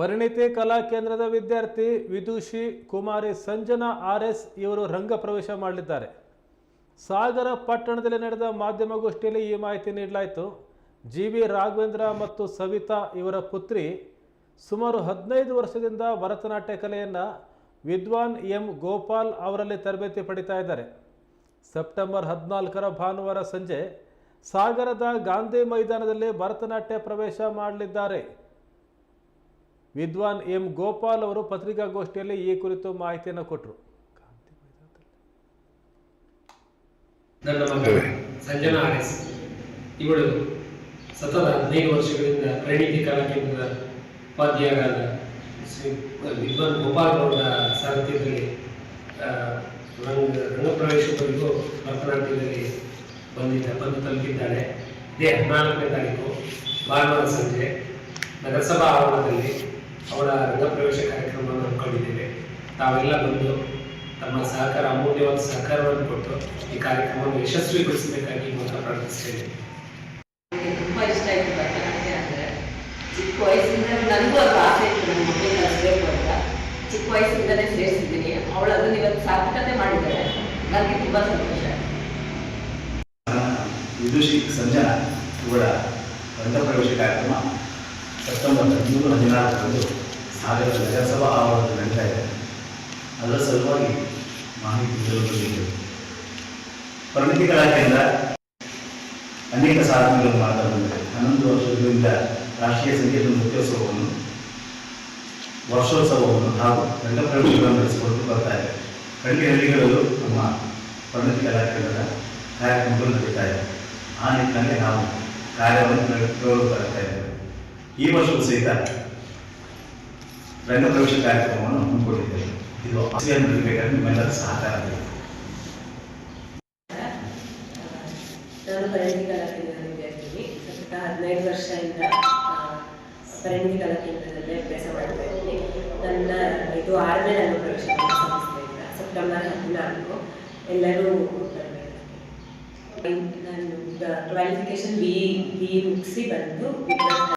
ಪರಿಣಿತಿ ಕಲಾ ಕೇಂದ್ರದ ವಿದ್ಯಾರ್ಥಿ ವಿದುಷಿ ಕುಮಾರಿ ಸಂಜನಾ ಆರ್ ಎಸ್ ಇವರು ರಂಗ ಪ್ರವೇಶ ಮಾಡಲಿದ್ದಾರೆ. ಸಾಗರ ಪಟ್ಟಣದಲ್ಲಿ ನಡೆದ ಮಾಧ್ಯಮಗೋಷ್ಠಿಯಲ್ಲಿ ಈ ಮಾಹಿತಿ ನೀಡಲಾಯಿತು. ಜಿ ವಿ ರಾಘವೇಂದ್ರ ಮತ್ತು ಸವಿತಾ ಇವರ ಪುತ್ರಿ ಸುಮಾರು ಹದಿನೈದು ವರ್ಷದಿಂದ ಭರತನಾಟ್ಯ ಕಲೆಯನ್ನು ವಿದ್ವಾನ್ ಎಂ ಗೋಪಾಲ್ ಅವರಲ್ಲಿ ತರಬೇತಿ ಪಡಿತಾ ಇದ್ದಾರೆ. ಸೆಪ್ಟೆಂಬರ್ ಹದಿನಾಲ್ಕರ ಭಾನುವಾರ ಸಂಜೆ ಸಾಗರದ ಗಾಂಧಿ ಮೈದಾನದಲ್ಲಿ ಭರತನಾಟ್ಯ ಪ್ರವೇಶ ಮಾಡಲಿದ್ದಾರೆ. ವಿದ್ವಾನ್ ಎಂ ಗೋಪಾಲ್ ಅವರು ಪತ್ರಿಕಾಗೋಷ್ಠಿಯಲ್ಲಿ ಈ ಕುರಿತು ಮಾಹಿತಿಯನ್ನು ಕೊಟ್ಟರು ಸಂಜನಾ ಆರ್ಎಸ್ ಇವಳು ಸತತ ಹದಿನೈದು ವರ್ಷಗಳಿಂದ ಪ್ರಣೀತಿ ಕಲಾ ಕೇಂದ್ರದ ಉಪಾಧ್ಯಾಯರಾದ ವಿದ್ವಾನ್ ಗೋಪಾಲ್ ಅವರ ಸಾರಥ್ಯದಲ್ಲಿ ರಂಗ, ರಂಗಪ್ರವೇಶದವರೆಗೂ ಭರತನಾಟ್ಯದಲ್ಲಿ ಬಂದಿದ್ದ, ಬಂದು ತಲುಪಿದ್ದಾಳೆ. ಇದೇ ಹದಿನಾಲ್ಕನೇ ತಾರೀಕು ಭಾನುವಾರ ಸಂಜೆ ನಗರಸಭಾ ಆವರಣದಲ್ಲಿ ಅವಳ ರಂಗಪ್ರವೇಶ ಕಾರ್ಯಕ್ರಮವನ್ನು ಹಮ್ಮಿಕೊಂಡಿದ್ದೇವೆ. ತಾವೆಲ್ಲ ಬಂದು ತಮ್ಮ ಸಹಕಾರ ಅಮೂಲ್ಯವಾದ ಸಹಕಾರವನ್ನು ಕೊಟ್ಟು ಈ ಕಾರ್ಯಕ್ರಮವನ್ನು ಯಶಸ್ವಿಗೊಳಿಸಬೇಕಾಗಿ ಮೂಲಕ ಪ್ರಾರ್ಥಿಸ್ತೇನೆ ತುಂಬಾ ಇಷ್ಟ ಆಯ್ತು ಭರತನಾಟ್ಯ ಅಂದ್ರೆ ಚಿಕ್ಕ ವಯಸ್ಸಿಂದ ನನಗೂ ಅದು ಆಸೆ ಇತ್ತು ನನ್ನ ಮಕ್ಕಳಿಗೆ ಕಲಿಸ್ಬೇಕು ಅಂತ. ಚಿಕ್ಕ ವಯಸ್ಸಿಂದಲೇ ಸೇರಿಸಿದ್ದೀನಿ. ಅವಳು ಅದನ್ನು ಇವತ್ತು ಸಾರ್ಥಕತೆ ಮಾಡಿದ್ದಾಳೆ ನನಗೆ ತುಂಬಾ ಸಂತೋಷ. ವಿದುಷಿ ಸಂಜನಾ ಇವಳ ರಂಗಪ್ರವೇಶ ಕಾರ್ಯಕ್ರಮ. ಹದಿಮೂರು ಹದಿನಾಲ್ಕರಂದು ಸಾಗರ ನಗರಸಭಾ ಆವರಣ ನಡೀತಾ ಇದೆ. ಅದರ ಸಲುವಾಗಿ ಮಾಹಿತಿ ನೀಡಲು ಬಂದಿದ್ದೇವೆ ಕೇಂದ್ರ ಅನೇಕ ಸಾಧನೆಗಳನ್ನು ಮಾಡ್ತಾ ಬಂದಿದೆ. ಹನ್ನೊಂದು ವರ್ಷಗಳಿಂದ ರಾಷ್ಟ್ರೀಯ ಸಂಗೀತ ನೃತ್ಯೋತ್ಸವವನ್ನು, ವರ್ಷೋತ್ಸವವನ್ನು ಹಾಗೂ ರಂಗಪ್ರವೇಶಗಳನ್ನು ನಡೆಸಿಕೊಂಡು ಬರ್ತಾ ಇದೆ. ಹಳ್ಳಿ ಹಳ್ಳಿಗಳಲ್ಲೂ ನಮ್ಮ ಪರಿಣಿತಿ ಕಲಾ ಕೇಂದ್ರದ ಕಾರ್ಯಕ್ರಮಗಳು ನಡೀತಾ ಇದೆ. ಆ ನಿಟ್ಟಿನಲ್ಲಿ ನಾವು ಕಾರ್ಯವನ್ನು ನಡೆಸಿಕೊಂಡು ಬರ್ತಾ ಇದ್ದೇವೆ. ಈ ವರ್ಷವೂ ಸಹಿತ ರಂಗಪ್ರವೇಶ ಕಾರ್ಯಕ್ರಮವನ್ನು ಹಮ್ಮಿಕೊಂಡಿದ್ದೇವೆ ಇದು ಆಕ್ಸಿಜನ್ ನಡೀಬೇಕಾದ್ರೆ ನಿಮ್ಮೆಲ್ಲರ ಸಹಕಾರ ಬೇಕು. ನಾನು ಹದಿನೈದು ವರ್ಷದಿಂದ ಪರಿಣಿತಿ ಕಲಾ ಕೇಂದ್ರದಲ್ಲಿ ಅಭ್ಯಾಸ ಮಾಡ್ತಾ ನನ್ನ, ಇದು ಆರನೇ ನನ್ನ ಪ್ರವೇಶ ಸೆಪ್ಟೆಂಬರ್ ಹದಿನಾಲ್ಕು. ಎಲ್ಲರೂ ನಾನು ಕ್ವಾಲಿಫಿಕೇಶನ್ ಬಿ ಬಿ ಮುಗಿಸಿ ಬಂದು